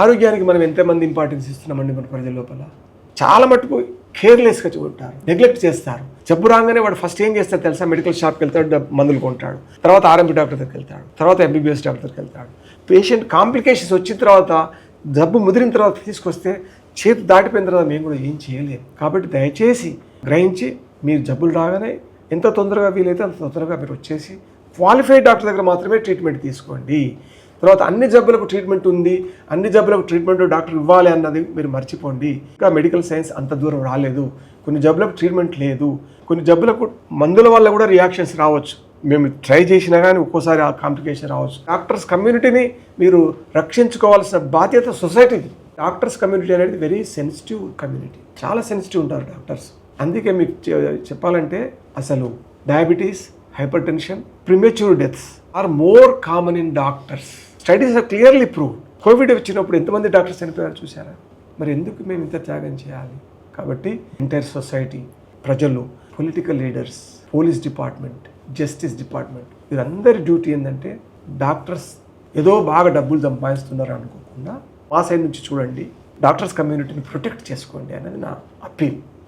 ఆరోగ్యానికి మనం ఎంతమంది ఇంపార్టెన్స్ ఇస్తున్నామండి మన ప్రజల లోపల? చాలా మటుకు కేర్లెస్గా ఉంటారు నెగ్లెక్ట్ చేస్తారు. జబ్బు రాగానే వాడు ఫస్ట్ ఏం చేస్తాడు తెలుసా? మెడికల్ షాప్కి వెళ్తాడు మందులు కొంటాడు. తర్వాత ఆర్ఎంపీ డాక్టర్ దగ్గరికి వెళ్తాడు తర్వాత ఎంబీబీఎస్ డాక్టర్ దగ్గరికి వెళ్తాడు. పేషెంట్ కాంప్లికేషన్స్ వచ్చిన తర్వాత జబ్బు ముదిరిన తర్వాత తీసుకొస్తే చేతి దాటిపోయిన తర్వాత మేము కూడా ఏం చేయలేము కాబట్టి దయచేసి గ్రహించి మీరు జబ్బులు రాగానే ఎంత తొందరగా వీలైతే అంత తొందరగా మీరు వచ్చేసి క్వాలిఫైడ్ డాక్టర్ దగ్గర మాత్రమే ట్రీట్మెంట్ తీసుకోండి. తర్వాత అన్ని జబ్బులకు ట్రీట్మెంట్ ఉంది అన్ని జబ్బులకు ట్రీట్మెంట్ డాక్టర్ ఇవ్వాలి అన్నది మీరు మర్చిపోండి. ఇంకా మెడికల్ సైన్స్ అంత దూరం రాలేదు. కొన్ని జబ్బులకు ట్రీట్మెంట్ లేదు. కొన్ని జబ్బులకు మందుల వల్ల కూడా రియాక్షన్స్ రావచ్చు. మేము ట్రై చేసినా కానీ ఒక్కోసారి ఆ కాంప్లికేషన్ రావచ్చు. డాక్టర్స్ కమ్యూనిటీని మీరు రక్షించుకోవాల్సిన బాధ్యత సొసైటీది డాక్టర్స్ కమ్యూనిటీ అనేది వెరీ సెన్సిటివ్ కమ్యూనిటీ చాలా సెన్సిటివ్ ఉంటారు డాక్టర్స్. అందుకే మీకు చెప్పాలంటే అసలు diabetes hypertension premature deaths are more common in doctors studies clearly prove covid వచ్చినప్పుడు ఎంతమంది డాక్టర్స్ చనిపోయారు చూసారా మరి ఎందుకు మేము ఇంత త్యాగం చేయాలి? కాబట్టి ఎంటైర్ సొసైటీ ప్రజలు political leaders police department justice department వీరందరి డ్యూటీ ఏంటంటే డాక్టర్స్ ఏదో బాగా డబ్బులు సంపాదిస్తున్నారు అనుకోకుండా మా సైడ్ నుంచి చూడండి డాక్టర్స్ కమ్యూనిటీని ప్రొటెక్ట్ చేసుకోండి అనేది నా అప్పీల్